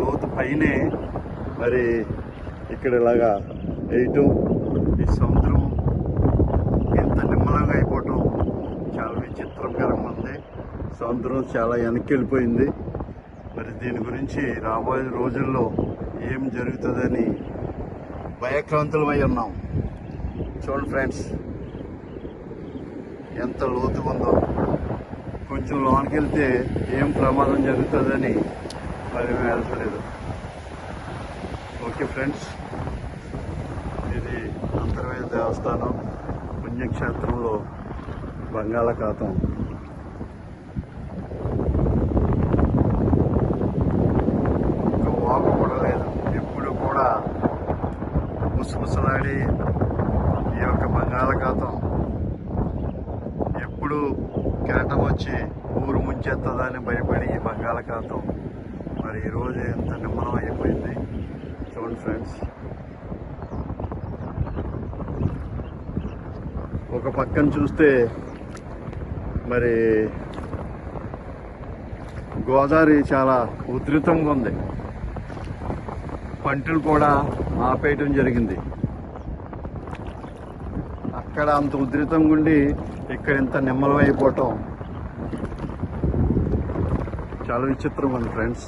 లోతు పైనే మరి ఇక్కడ ఇలాగా వేయటం ఈ సముద్రం ఎంత నిమ్మలంగా అయిపోవటం చాలా విచిత్రకరంగా ఉంది. సముద్రం చాలా వెనక్కి వెళ్ళిపోయింది మరి దీని గురించి రాబోయే రోజుల్లో ఏం జరుగుతుందని భయక్రాంతులమై ఉన్నాం. చూడండి ఫ్రెండ్స్ ఎంత లోతుగా ఉందో కొంచెం లోనికి వెళ్తే ఏం ప్రమాదం జరుగుతుందని మరి మేము ఓకే ఫ్రెండ్స్. ఇది అంతర్వేద దేవస్థానం పుణ్యక్షేత్రంలో బంగాళాఖాతం. ఇంకా వాకు కూడా లేదు. ఎప్పుడు కూడా ముసముసలాడి ఈ యొక్క బంగాళాఖాతం ఎప్పుడు కేటం వచ్చి ఊరు ముంచెత్తదని భయపడి ఈ బంగాళాఖాతం మరి ఈరోజు ఎంత నిమ్మలం అయిపోయింది. చూడండి ఫ్రెండ్స్. ఒక పక్కన చూస్తే మరి గోదావరి చాలా ఉధృతంగా ఉంది. పంటలు కూడా ఆపేయటం జరిగింది. అక్కడ అంత ఉధృతంగా ఉండి ఇక్కడ ఇంత నిమ్మలం అయిపోవటం చాలా విచిత్రం ఉంది ఫ్రెండ్స్.